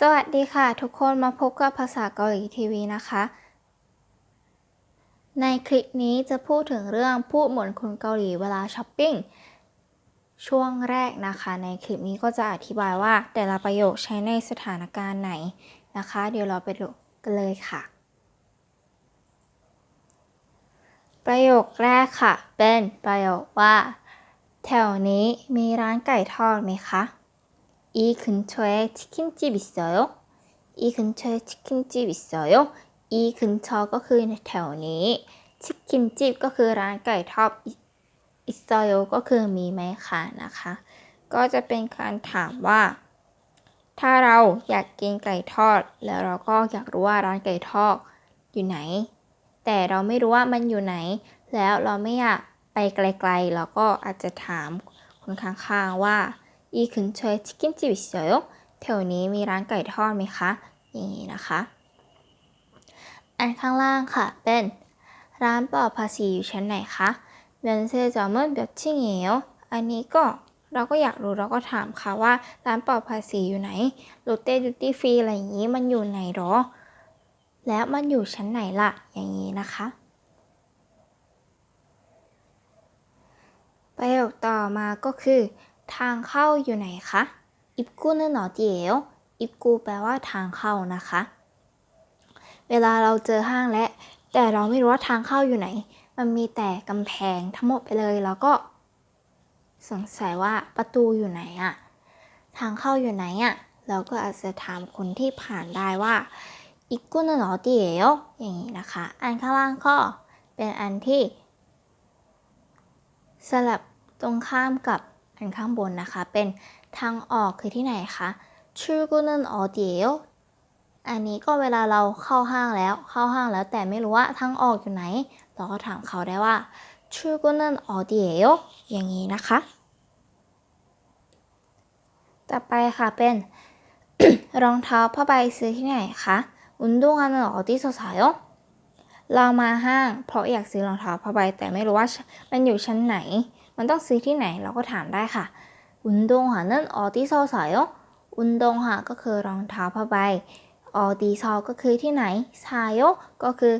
สวัสดีค่ะ ทุกคนมาพบกับภาษาเกาหลีทีวีนะคะ ในคลิปนี้จะพูดถึงเรื่องพูดเหมือนคนเกาหลีเวลาช้อปปิ้ง ช่วงแรกนะคะ ในคลิปนี้ก็จะอธิบายว่าแต่ละประโยคใช้ในสถานการณ์ไหนนะคะ เดี๋ยวเราไปดูกันเลยค่ะ ประโยคแรกค่ะ เป็นประโยคว่า แถวนี้มีร้านไก่ทอดไหมคะ 이 근처에 치킨집 있어요? 이 근처에 치킨집 있어요? 이 근처 ก็คือแถวนี้ 치킨집 ก็คือร้านไก่ทอด 있어요 ก็คือมีไหมคะนะคะ ก็จะเป็นการถามว่า ถ้าเราอยากกินไก่ทอด แล้วเราก็อยากรู้ว่าร้านไก่ทอดอยู่ไหน แต่เราไม่รู้ว่ามันอยู่ไหน แล้วเราไม่อยากไปไกลๆเราก็อาจจะถามคนข้างๆว่า 이 근처에 치킨집 있어요? แถวนี้มีร้านไก่ทอดไหมคะ อย่างนี้นะคะ อันข้างล่างค่ะ เป็น ร้านปลอดภาษีอยู่ชั้นไหนคะ면세점은몇층이에요อันนี้ก็เราก็อยากรู้เราก็ถามค่ะว่า ร้านปลอดภาษีอยู่ไหนโรเต้ดิวตี้ฟรีอะไรอย่างนี้มันอยู่ไหนหรอ แล้วมันอยู่ชั้นไหนล่ะ อย่างนี้นะคะ ประโยคต่อมาก็คือ ทางเข้าอยู่ไหนคะอิบกูนึนอดีเอลอิบกูแปลว่าทางเข้านะคะ เวลาเราเจอห้างและ แต่เราไม่รู้ว่าทางเข้าอยู่ไหน มันมีแต่กำแพงทั้งหมดไปเลยแล้วก็ สงสัยว่าประตูอยู่ไหนอะทางเข้าอยู่ไหนอะเราก็อาจจะถามคนที่ผ่านได้ว่าอิกุนนอเดีเอลอย่างนี้นะคะ อันข้างล่างก็เป็นอันที่ สลับตรงข้ามกับ ทงข้างบนนะคะ เป็นทางออกคือที่ไหนคะชื่อกูนั่นออเดียวอันนี้ก็เวลาเราเข้าห้างแล้วเข้าห้างแล้วแต่ไม่รู้ว่าทางออกอยู่ไหน เราก็ถามเขาได้ว่าชื่อกูนั่นออเดียวอย่างนี้นะคะ ต่อไปค่ะเป็นรองเท้าผ้าใบซื้อที่ไหนคะอุนดุงอันออที่สดใสเรามาห้างเพราะอยากซื้อรองเท้าผ้าใบแต่ไม่รู้ว่ามันอยู่ชั้นไหน มันต้องซื้อที่ไหนเราก็ถามได้ค่ะ운동화는어디서사요 운동화ก็คือรองเท้าผ้าใบออดีซอก็คือที่ไหนซาโยก็คือ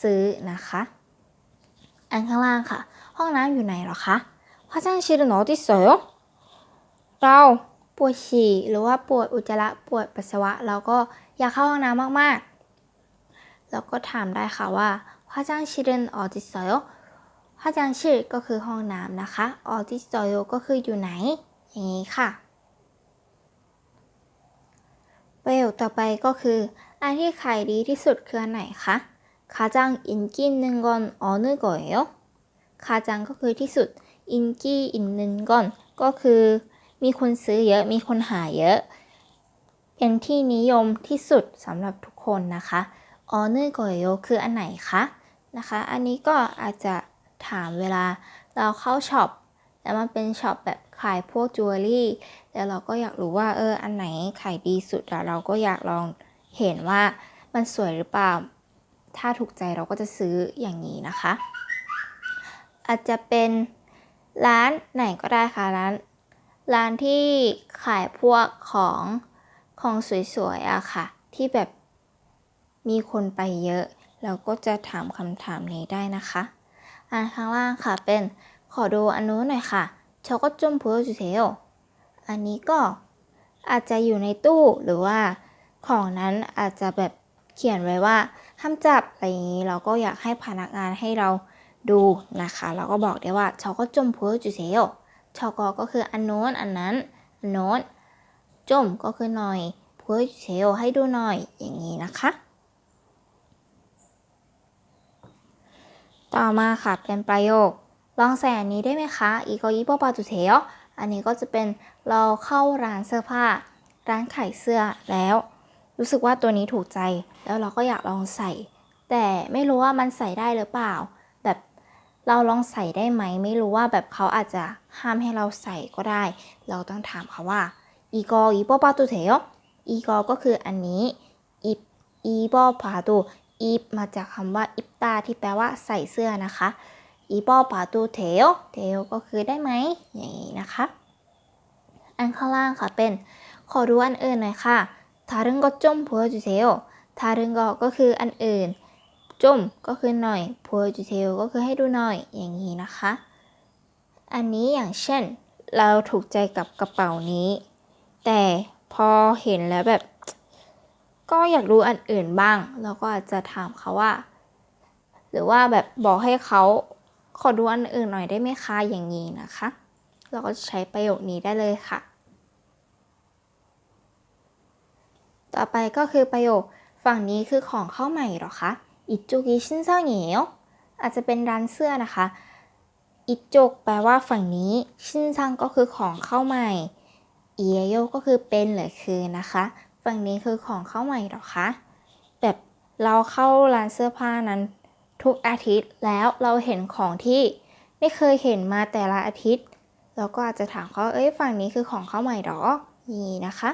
ซื้อนะคะ อันข้างล่างค่ะ ห้องน้ำอยู่ไหนหรอคะ화장실은어디있어요เราปวดฉี่หรือว่าปวดอุจจาระปวดปัสสาวะ เราก็อยากเข้าห้องน้ำมากๆ แล้วก็ถามได้ค่ะว่า화장실은어디있어요 ฮาจังชื่อก็คือห้องน้ำนะคะ ออจิจโยก็คืออยู่ไหน อย่างนี้ค่ะ ประโยคต่อไปก็คือ อันที่ขายดีที่สุดคืออันไหนคะคาจังอินกินนึงกอนออนึก่อยโยคาจังก็คือที่สุด อินกี้อินนึงกอนก็คือ มีคนซื้อเยอะ มีคนหาเยอะ เป็นที่นิยมที่สุดสำหรับทุกคนนะคะออนึก่อยโยคืออันไหนคะนะคะ อันนี้ก็อาจจะ ถามเวลาเราเข้าช็อปแล้วมันเป็นช็อปแบบขายพวกจิวเวลรี่แล้วเราก็อยากรู้ว่าเอออันไหนขายดีสุดแล้วเราก็อยากลองเห็นว่ามันสวยหรือเปล่า ถ้าถูกใจเราก็จะซื้ออย่างนี้นะคะ อาจจะเป็นร้านไหนก็ได้ค่ะร้านร้านที่ขายพวกของของสวยๆอะค่ะ ที่แบบมีคนไปเยอะ เราก็จะถามคำถามนี้ได้นะคะ อันข้างล่างค่ะเป็นขอดูอันนู้นหน่อยค่ะชก็จุ่มพูดจุเซลอันนี้ก็อาจจะอยู่ในตู้หรือว่าของนั้นอาจจะแบบเขียนไว้ว่าห้ามจับอะไรอย่างนี้เราก็อยากให้พนักงานให้เราดูนะคะ เราก็บอกได้ว่าชก็จุ่มพูดจุเซลชกก็คืออันโน้นอันนั้นอันโน้นจุ่มก็คือหน่อยพูดจุเซลให้ดูหน่อยอย่างนี้นะคะ ต่อมาค่ะเป็นประโยค ลองใส่อันนี้ได้ไหมคะอีกอีโปปาตุเทโออันนี้ก็จะเป็นเราเข้าร้านเสื้อผ้า ร้านขายเสื้อแล้ว รู้สึกว่าตัวนี้ถูกใจ แล้วเราก็อยากลองใส่ แต่ไม่รู้ว่ามันใส่ได้หรือเปล่า แบบเราลองใส่ได้ไหม ไม่รู้ว่าแบบเขาอาจจะห้ามให้เราใส่ก็ได้ เราต้องถามเขาว่าอีกอีโปปาตุเทโออีกก็คืออันนี้อีอีโปปาตุ อีฟมาจากคำว่าอิฟตาที่แปลว่าใส่เสื้อนะคะอีปอปาตูเทลเทลก็คือได้ไหมอย่างนี้นะคะ อันข้างล่างค่ะเป็นขอรู้อันอื่นหน่อยค่ะทารึงก็จมพัวจูเทลทารึงก็ก็คืออันอื่นจมก็คือหน่อยพัวจูเทลก็คือให้ดูหน่อยอย่างนี้นะคะ อันนี้อย่างเช่น เราถูกใจกับกระเป๋านี้ แต่พอเห็นแล้วแบบ ก็อยากรู้อันอื่นบ้างเราก็อาจจะถามเขาว่า หรือว่าแบบบอกให้เขาขอดูอันอื่นหน่อยได้ไหมคะอย่างนี้นะคะ เราก็ใช้ประโยคนี้ได้เลยค่ะ ต่อไปก็คือประโยคฝั่งนี้คือของเข้าใหม่หรอคะอิจูกิชินซังเหนียวอาจจะเป็นร้านเสื้อนะคะอิจกแปลว่าฝั่งนี้ ชินซังก็คือของเข้าใหม่ เอียโยก็คือเป็นหรือคือนะคะ ฝั่งนี้คือของเข้าใหม่หรอคะ แบบเราเข้าร้านเสื้อผ้านั้นทุกอาทิตย์แล้วเราเห็นของที่ไม่เคยเห็นมาแต่ละอาทิตย์ เราก็อาจจะถามเขาเอ้ยฝั่งนี้คือของเข้าใหม่หรอนี่นะคะ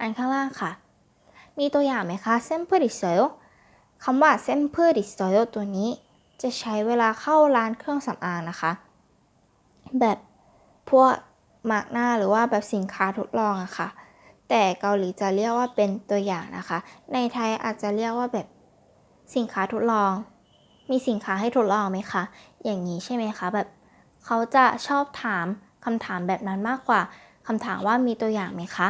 อันข้างล่างค่ะ มีตัวอย่างไหมคะเซมเพิลอิสโยคำว่าเซมเพิลอิสโยตัวนี้ จะใช้เวลาเข้าร้านเครื่องสำอางนะคะ แบบพวกมาร์กหน้าหรือว่าแบบสินค้าทดลองอะค่ะ แต่เกาหลีจะเรียกว่าเป็นตัวอย่างนะคะ ในไทยอาจจะเรียกว่าแบบสินค้าทดลอง มีสินค้าให้ทดลองไหมคะ อย่างนี้ใช่ไหมคะแบบเขาจะชอบถามคำถามแบบนั้นมากกว่าคำถามว่ามีตัวอย่างไหมคะ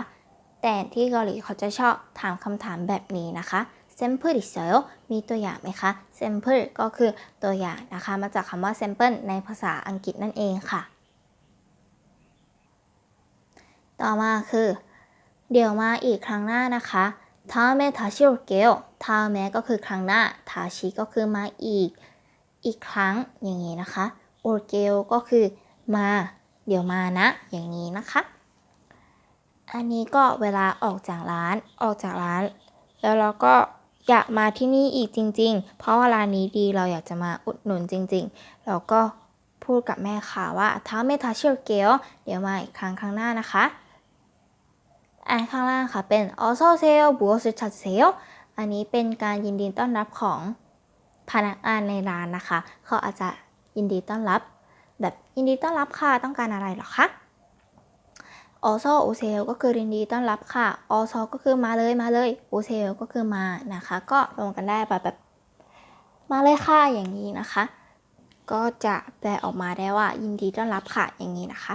แต่ที่เกาหลีเขาจะชอบถามคำถามแบบนี้นะคะ sample ดิเซลมีตัวอย่างไหมคะ sample ก็คือตัวอย่างนะคะ มาจากคำว่า sample ในภาษาอังกฤษนั่นเองค่ะ ต่อมาคือ เดี๋ยวมาอีกครั้งหน้านะคะทาเมทาชิโรเกลทาเมก็คือครั้งหน้าทาชิก็คือมาอีก อีกครั้งอย่างนี้นะคะโอเกลก็คือมา เดี๋ยวมานะ อย่างนี้นะคะ อันนี้ก็เวลาออกจากร้านออกจากร้าน แล้วเราก็อยากมาที่นี่อีกจริง ๆ เพราะว่าร้านนี้ดีเราอยากจะมาอุดหนุนจริง ๆ เราก็พูดกับแม่ค่ะว่าท้าเมทาเชียวเกลเดี๋ยวมาอีกครั้งครั้งหน้านะคะ อันข้างล่างค่ะเป็นออโซเซลบัวสุชัดเซลอันนี้เป็นการยินดีต้อนรับของพนักงานในร้านนะคะ เขาอาจจะยินดีต้อนรับ แบบยินดีต้อนรับค่ะต้องการอะไรหรอคะออโซโอเซลก็คือยินดีต้อนรับค่ะออโซก็คือมาเลยมาเลยโอเซลก็คือมานะคะ ก็ลงกันได้แบบแบบมาเลยค่ะอย่างนี้นะคะ ก็จะแปลออกมาได้ว่ายินดีต้อนรับค่ะอย่างนี้นะคะ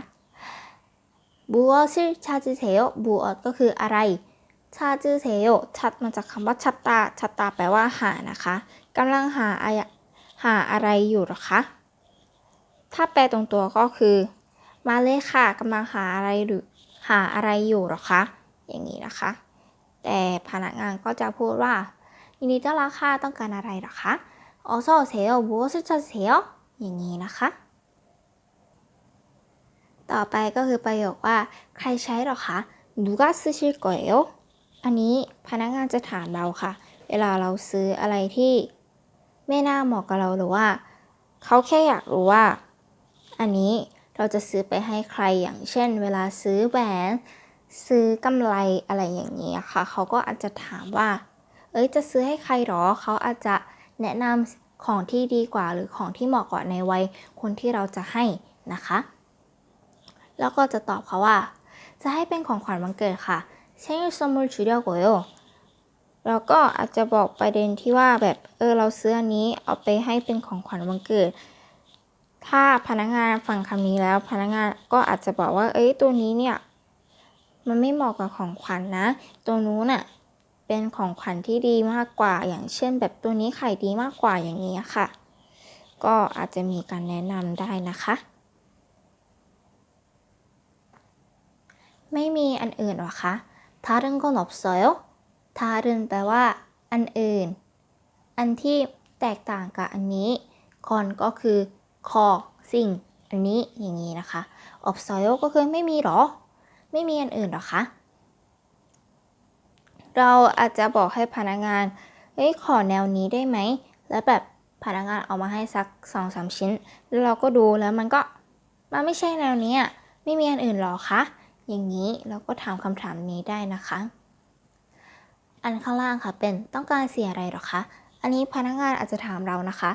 บัวชื่อชาจิเซลบัวก็คืออะไรชาจิเซลชัดมาจากคำว่าชัตตาชัตตาแปลว่าหานะคะกำลังหาอะไรหาอะไรอยู่หรอคะ ถ้าแปลตรงตัวก็คือ มาเลยค่ะกำลังหาอะไรหรือหาอะไรอยู่หรอคะ อย่างนี้นะคะ แต่พนักงานก็จะพูดว่ายินดีต้อนรับค่ะต้องการอะไรหรอคะออโซเซลบัวสุดเซลอย่างนี้นะคะ ต่อไปก็คือประโยคว่า ใครใช้หรอคะ누가쓰실거예요อันนี้พนักงานจะถามเราค่ะ เวลาเราซื้ออะไรที่ไม่น่าเหมาะกับเราหรือว่า เขาแค่อยากรู้ว่า อันนี้เราจะซื้อไปให้ใครอย่างเช่น เวลาซื้อแหวน ซื้อกำไรอะไรอย่างนี้ค่ะ เขาก็อาจจะถามว่า เอ้ยจะซื้อให้ใครหรอ เขาอาจจะแนะนำของที่ดีกว่า หรือของที่เหมาะกว่าในวัยคนที่เราจะให้นะคะ แล้วก็จะตอบเขาว่า จะให้เป็นของขวัญวันเกิดค่ะเช่นสมุนชุดเดียวกโยแล้วก็อาจจะบอกประเด็นที่ว่าแบบเออเราซื้ออันนี้เอาไปให้เป็นของขวัญวันเกิด ถ้าพนักงานฟังคำนี้แล้วพนักงานก็อาจจะบอกว่า เอ้ยตัวนี้เนี่ยมันไม่เหมาะกับของขวัญนนะ ตัวนู้นอะเป็นของขวัญที่ดีมากกว่า อย่างเช่น แบบตัวนี้ขายดีมากกว่าอย่างนี้ค่ะ ก็อาจจะมีการแนะนำได้นะคะ ไม่มีอันอื่นหรอคะทารึงก็หนอบเซลทารึงแปลว่า อันอื่น อันที่แตกต่างกับอันนี้คอนก็คือคอสิ่ง อันนี้อย่างนี้นะคะอบซอยก็คือไม่มีหรอ ไม่มีอันอื่นหรอคะ เราอาจจะบอกให้พนักงาน เฮ้ยขอแนวนี้ได้ไหม แล้วแบบพนักงานเอามาให้สักสองสามชิ้น แล้วเราก็ดูแล้วมันก็ มันไม่ใช่แนวนี้ไม่มีอันอื่นหรอคะ อย่างนี้เราก็ถามคำถามนี้ได้นะคะ อันข้างล่างค่ะเป็นต้องการสีอะไรหรอคะ อันนี้พนักงานอาจจะถามเรานะคะ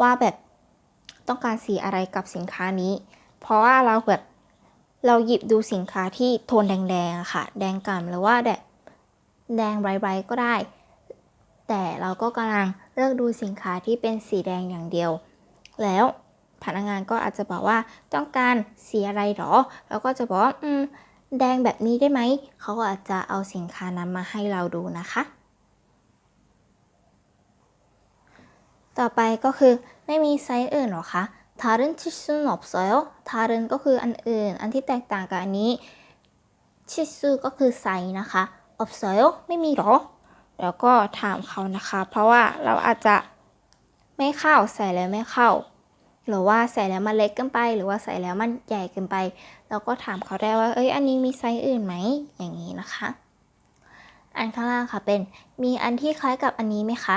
ว่าแบบต้องการสีอะไรกับสินค้านี้ เพราะว่าเราแบบเราหยิบดูสินค้าที่โทนแดงๆอะค่ะ แดงกล่ำหรือว่าแบบแดงไบรท์ก็ได้ แต่เราก็กำลังเลือกดูสินค้าที่เป็นสีแดงอย่างเดียว แล้ว พนักงานก็อาจจะบอกว่าต้องการสีอะไรหรอ แล้วก็จะบอกอืมแดงแบบนี้ได้ไหม เขาอาจจะเอาสินค้านั้นมาให้เราดูนะคะ ต่อไปก็คือไม่มีไซส์อื่นหรอคะทารุนชิซุนอบซอยทารุนก็คืออันอื่น อันที่แตกต่างกับอันนี้ชิซุก็คือไซส์นะคะอบซอยไม่มีหรอ แล้วก็ถามเขานะคะ เพราะว่าเราอาจจะไม่เข้าใส่เลยไม่เข้า หรือว่าใส่แล้วมันเล็กเกินไป หรือว่าใส่แล้วมันใหญ่เกินไป เราก็ถามเขาได้ว่า เอ้ย อันนี้มีไซส์อื่นไหม อย่างนี้นะคะ อันข้างล่างค่ะเป็น มีอันที่คล้ายกับอันนี้ไหมคะ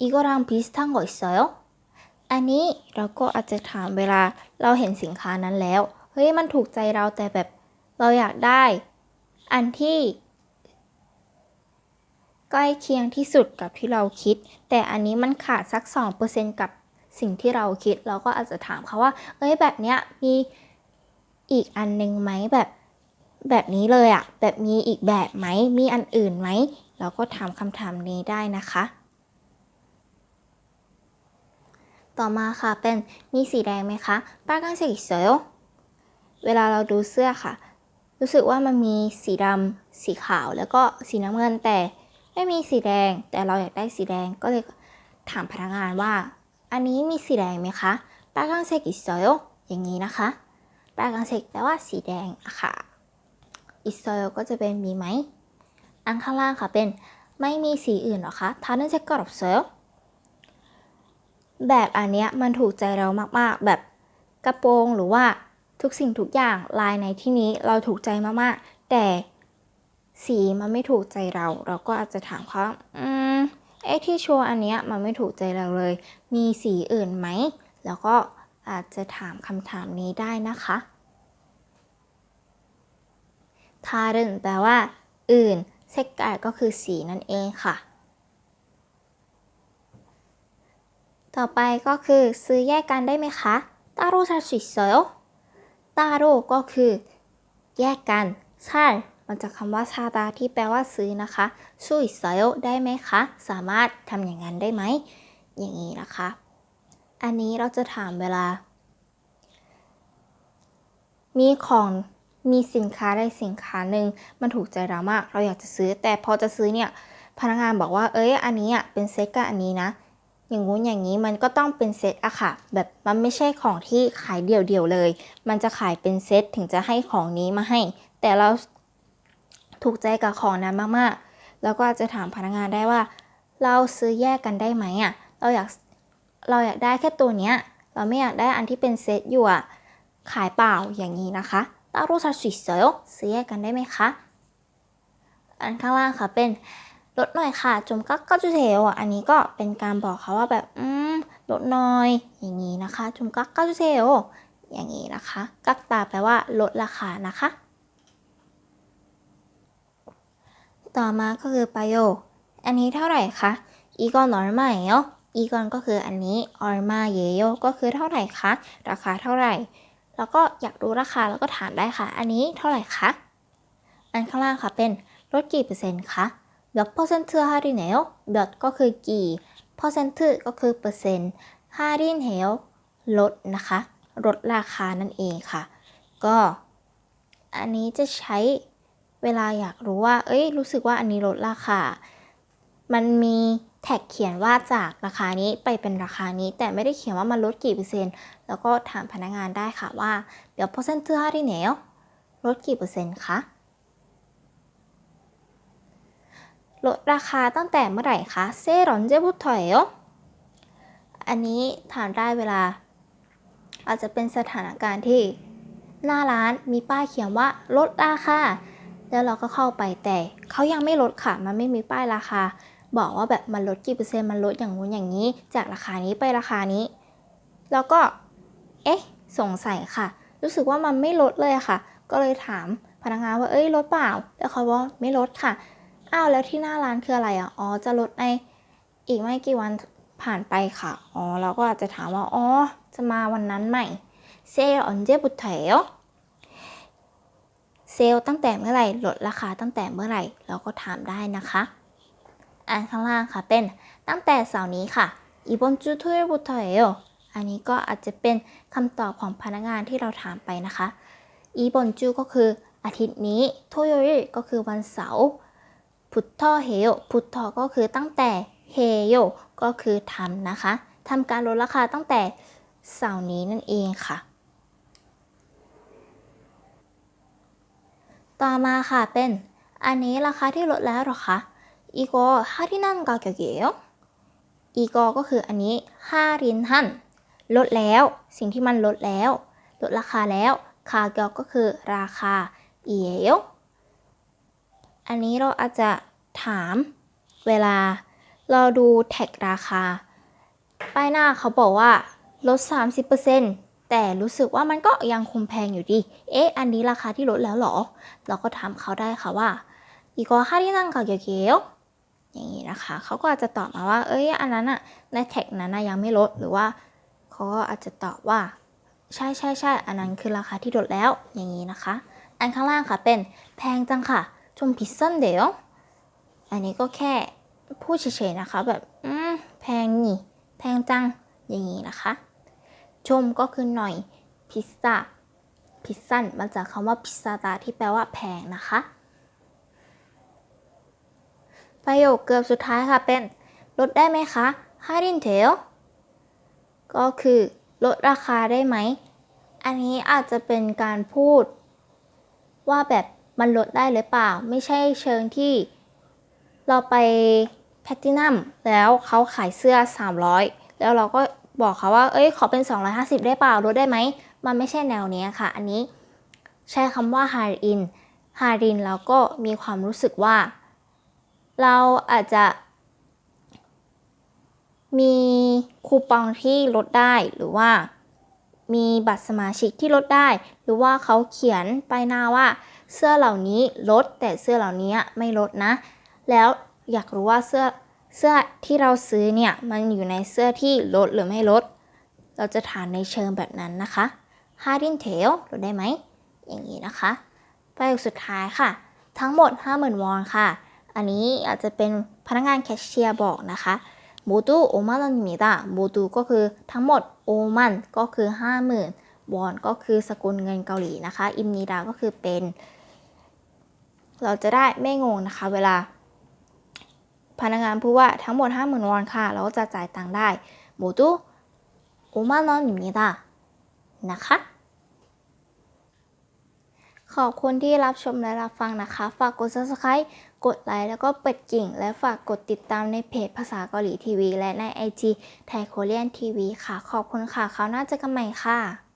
อีกรังพิสทั้งกอยเซลอันนี้เราก็อาจจะถามเวลาเราเห็นสินค้านั้นแล้ว เฮ้ย มันถูกใจเราแต่แบบเราอยากได้ อันที่ ใกล้เคียงที่สุดกับที่เราคิด แต่อันนี้มันขาดสัก 2%กับ สิ่งที่เราคิดเราก็อาจจะถามเขาว่า เอ้ยแบบเนี้ยมีอีกอันหนึงไหมแบบแบบนี้เลยอะแบบมีอีกแบบไหมมีอันอื่นไหมเราก็ถามคำถามนี้ได้นะคะ ต่อมาค่ะเป็นมีสีแดงไหมคะป้ากังเสกเซลเวลาเราดูเสื้อค่ะ รู้สึกว่ามันมีสีดำสีขาวแล้วก็สีน้ำเงินแต่ไม่มีสีแดง แต่เราอยากได้สีแดงก็เลยถามพนักงานว่า อันนี้มีสีแดงไหมคะปากังเซกอิโซโยอย่างนี้นะคะปากังเซกแปลว่าสีแดงอะค่ะอิโซโยก็จะเป็นมีไหม อันข้างล่างค่ะเป็นไม่มีสีอื่นหรอคะทานเซกกรอบเซลแบบอันเนี้ยมันถูกใจเรามากๆ แบบกระโปรงหรือว่าทุกสิ่งทุกอย่างลายในที่นี้เราถูกใจมากๆ แต่สีมันไม่ถูกใจเรา เราก็อาจจะถามเขาอืม เอ๊ะที่โชว์อันเนี้ยมันไม่ถูกใจเราเลย มีสีอื่นไหม แล้วก็อาจจะถามคำถามนี้ได้นะคะทาเรนแปลว่า อื่นเซกกาก็คือสีนั่นเองค่ะ ต่อไปก็คือซื้อแยกกันได้ไหมคะตาโร่ซาชิโซโยตาโร่ก็คือ แยกกันใช่ มันจากคำว่าชาตาที่แปลว่าซื้อนะคะช่วยเซลได้ไหมคะ สามารถทำอย่างนั้นได้ไหม อย่างนี้นะคะ อันนี้เราจะถามเวลา มีของมีสินค้าได้สินค้าหนึ่งมันถูกใจเรามาก เราอยากจะซื้อ แต่พอจะซื้อเนี่ย พนักงานบอกว่า เอ้ย อันนี้อะเป็นเซ็ตกับอันนี้นะ อย่างงู้นอย่างนี้มันก็ต้องเป็นเซ็ตอะค่ะ แบบมันไม่ใช่ของที่ขายเดี่ยวๆเลย มันจะขายเป็นเซ็ตถึงจะให้ของนี้มาให้ แต่เรา ถูกใจกับของนั้นมากๆ แล้วก็อาจจะถามพนักงานได้ว่า เราซื้อแยกกันได้ไหมอะเราอยากเราอยากได้แค่ตัวเนี้ยเราไม่อยากได้อันที่เป็นเซตอยู่อะขายเปล่าอย่างนี้นะคะตาโรซาชิเซลซื้อแยกกันได้ไหมคะอันข้างล่างค่ะเป็นลดหน่อยค่ะจมกักก็จุเทลอันนี้ก็เป็นการบอกเขาว่าแบบอืมลดหน่อย อย่างนี้นะคะจมกักก็จุเทลอย่างนี้นะคะ กักตาแปลว่าลดราคานะคะ ต่อมาก็คือประโยค อันนี้เท่าไหร่คะอีกอนนอร์มาเออีกอนก็คืออันนี้ออร์มาเยโยก็คือเท่าไหร่คะ ราคาเท่าไหร่ แล้วก็อยากรู้ราคาแล้วก็ถามได้ค่ะ อันนี้เท่าไหร่คะ อันข้างล่างค่ะเป็นลดกี่เปอร์เซ็นต์คะแบบเปอร์เซ็นต์เท่าฮาริเนลแบบก็คือกี่เปอร์เซ็นต์ก็คือเปอร์เซ็นต์ฮาริเฮลลดนะคะ ลดราคานั่นเองค่ะ ก็อันนี้จะใช้ เวลาอยากรู้ว่า เอ้ย รู้สึกว่าอันนี้ลดราคา มันมีแท็กเขียนว่าจากราคานี้ไปเป็นราคานี้ แต่ไม่ได้เขียนว่ามันลดกี่เปอร์เซ็นต์ แล้วก็ถามพนักงานได้ค่ะว่าเดี๋ยวเปอร์เซ็นต์เท่าที่ไหนลดกี่เปอร์เซ็นต์คะลดราคาตั้งแต่เมื่อไหร่คะเซรอนเจบุถอยอันนี้ถามได้เวลา อาจจะเป็นสถานการณ์ที่ หน้าร้านมีป้ายเขียนว่าลดราคา แล้วเราก็เข้าไปแต่เขายังไม่ลดค่ะ มันไม่มีป้ายราคา บอกว่าแบบมันลดกี่เปอร์เซ็นต์มันลดอย่างงู้นอย่างนี้ จากราคานี้ไปราคานี้ แล้วก็ เอ๊ะ สงสัยค่ะ รู้สึกว่ามันไม่ลดเลยค่ะ ก็เลยถามพนักงานว่าเอ้ยลดเปล่า แล้วเขาว่าไม่ลดค่ะ อ้าวแล้วที่หน้าร้านคืออะไรอะ อ๋อจะลดในอีกไม่กี่วันผ่านไปค่ะ อ๋อเราก็อาจจะถามว่า อ๋อ จะมาวันนั้นใหม่เซลออนเจบุตเทล ลตั้งแต่เมื่อไหร่ลดราคาตั้งแต่เมื่อไหร่ เราก็ถามได้นะคะอันข้างล่างค่ะเป็นตั้งแต่เสาร์นี้ค่ะอีบอนจูทุยบุตเอลอันนี้ก็อาจจะเป็นคำตอบของพนักงานที่เราถามไปนะคะอีบอนจูก็คืออาทิตย์นี้ทุยริก็คือวันเสาร์พุทธอเฮลพุทธอก็คือตั้งแต่เฮโยก็คือทำนะคะทำการลดราคาตั้งแต่เสาร์นี้นั่นเองค่ะ ต่อมาค่ะเป็น อันนี้ราคาที่ลดแล้วหรอคะอีโกฮารินันกาเกเกโยอีโกก็คืออันนี้ฮารินฮันลดแล้ว สิ่งที่มันลดแล้ว ลดราคาแล้วคาเกลก็คือราคาเอียวอันนี้เราอาจจะถามเวลาเราดูแท็กราคา ป้ายหน้าเขาบอกว่าลด 30% แต่รู้สึกว่ามันก็ยังคงแพงอยู่ดี เอ๊ะ อันนี้ราคาที่ลดแล้วหรอ เราก็ถามเขาได้ค่ะว่าอีกฮารินังกาเกียวอย่างนี้นะคะ เขาก็อาจจะตอบมาว่า เอ้ย อันนั้นอะในแท็กนั้นยังไม่ลด หรือว่าเขาก็อาจจะตอบว่า ใช่ใช่ใช่ อันนั้นคือราคาที่ลดแล้ว อย่างนี้นะคะ อันข้างล่างค่ะเป็นแพงจังค่ะชมพิซซันเดียว อันนี้ก็แค่พูดเฉยๆนะคะ แบบ อืม แพงนี่ แพงจัง อย่างนี้นะคะ ชมก็คือหน่อยพิซซ่าพิซซันมาจากคำว่าพิซซาตาที่แปลว่าแพงนะคะ ประโยคเกือบสุดท้ายค่ะเป็นลดได้ไหมคะฮารินเทลก็คือลดราคาได้ไหม อันนี้อาจจะเป็นการพูด ว่าแบบมันลดได้หรือเปล่า ไม่ใช่เชิงที่เราไปแพลตินัมแล้วเขาขายเสื้อ 300 แล้วเราก็ บอกเขาว่า เอ้ย ขอเป็น 250 ได้เปล่าลดได้ไหม มันไม่ใช่แนวนี้ค่ะ อันนี้ใช้คำว่าฮารินฮารินแล้วก็มีความรู้สึกว่า เราอาจจะ มีคูปองที่ลดได้หรือว่า มีบัตรสมาชิกที่ลดได้ หรือว่าเขาเขียนไปหน้าว่า เสื้อเหล่านี้ลดแต่เสื้อเหล่านี้ไม่ลดนะ แล้วอยากรู้ว่าเสื้อ เสื้อที่เราซื้อเนี่ยมันอยู่ในเสื้อที่ลดหรือไม่ลด เราจะถามในเชิงแบบนั้นนะคะฮารินเทลลดได้ไหม อย่างนี้นะคะประโยคสุดท้ายค่ะ ทั้งหมด 50,000 วอนค่ะ อันนี้อาจจะเป็นพนักงานแคชเชียร์บอกนะคะโมดูโอมันอนมิดาโมดูก็คือทั้งหมดโอมันก็คือ 50,000 วอนก็คือสกุลเงินเกาหลีนะคะ อิมนิดาก็คือเป็น เราจะได้ไม่งงนะคะเวลา พนักงานพูดว่าทั้งหมด 50,000 วอนค่ะ เราก็จะจ่ายตังค์ได้โมดูโอมันอนมิดานะคะ ขอบคุณที่รับชมและรับฟังนะคะ ฝากกด subscribe กดไลค์แล้วก็เปิดกิ่ง และฝากกดติดตามในเพจภาษาเกาหลีทีวีและใน IG ไทยโคเรียนทีวีค่ะ ขอบคุณค่ะคราวหน้าเจอกันใหม่ค่ะ